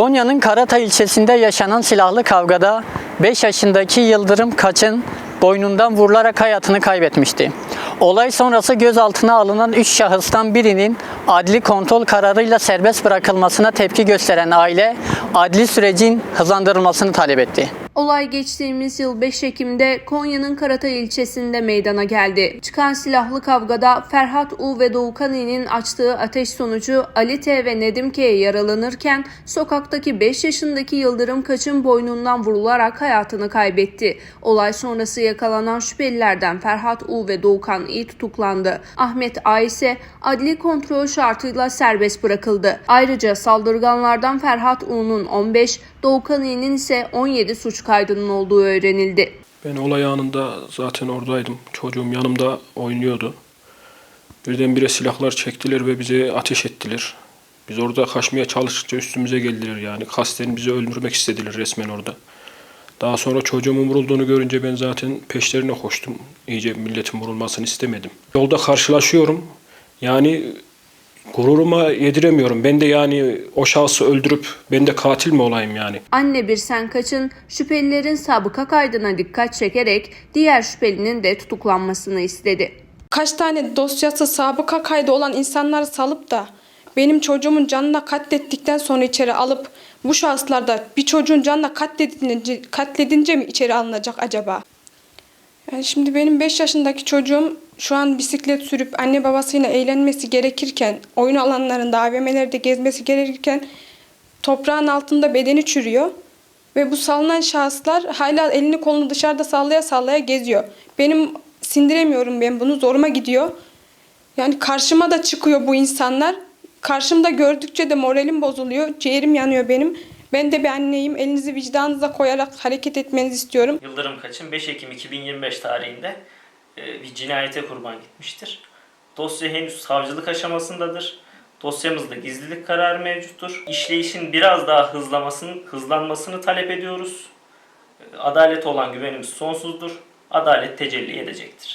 Konya'nın Karata ilçesinde yaşanan silahlı kavgada 5 yaşındaki Yıldırım Kaç'ın boynundan vurularak hayatını kaybetmişti. Olay sonrası gözaltına alınan 3 şahıstan birinin adli kontrol kararıyla serbest bırakılmasına tepki gösteren aile adli sürecin hızlandırılmasını talep etti. Olay geçtiğimiz yıl 5 Ekim'de Konya'nın Karatay ilçesinde meydana geldi. Çıkan silahlı kavgada Ferhat U ve Doğukan İ'nin açtığı ateş sonucu Ali T ve Nedim K'ye yaralanırken sokaktaki 5 yaşındaki Yıldırım Kaç'ın boynundan vurularak hayatını kaybetti. Olay sonrası yakalanan şüphelilerden Ferhat U ve Doğukan İ tutuklandı. Ahmet A ise adli kontrol şartıyla serbest bırakıldı. Ayrıca saldırganlardan Ferhat U'nun 15, Doğukan İ'nin ise 17 suç kaydının olduğu öğrenildi. Ben olay anında zaten oradaydım. Çocuğum yanımda oynuyordu. Birdenbire silahlar çektiler ve bize ateş ettiler. Biz orada kaçmaya çalıştıkça üstümüze geldiler yani. Kasten bizi öldürmek istediler resmen orada. Daha sonra çocuğumun vurulduğunu görünce ben zaten peşlerine koştum. İyice milletin vurulmasını istemedim. Yolda karşılaşıyorum. Yani gururuma yediremiyorum. Ben de yani o şahsı öldürüp ben de katil mi olayım yani? Anne Birsen Kaç'ın şüphelilerin sabıka kaydına dikkat çekerek diğer şüphelinin de tutuklanmasını istedi. Kaç tane dosyası sabıka kaydı olan insanları salıp da benim çocuğumun canına katlettikten sonra içeri alıp bu şahıslar da bir çocuğun canına katledince, katledince mi içeri alınacak acaba? Şimdi benim 5 yaşındaki çocuğum şu an bisiklet sürüp anne babasıyla eğlenmesi gerekirken, oyun alanlarında, AVM'lerde gezmesi gerekirken toprağın altında bedeni çürüyor. Ve bu salınan şahıslar hala elini kolunu dışarıda sallaya sallaya geziyor. Benim sindiremiyorum ben bunu zoruma gidiyor. Yani karşıma da çıkıyor bu insanlar. Karşımda gördükçe de moralim bozuluyor. Ciğerim yanıyor benim. Ben de bir anneyim. Elinizi vicdanınıza koyarak hareket etmenizi istiyorum. Yıldırım Kaç'ın 5 Ekim 2025 tarihinde e, bir cinayete kurban gitmiştir. Dosya henüz savcılık aşamasındadır. Dosyamızda gizlilik kararı mevcuttur. İşleyişin biraz daha hızlamasını, hızlanmasını talep ediyoruz. E, Adalet olan güvenimiz sonsuzdur. Adalet tecelli edecektir.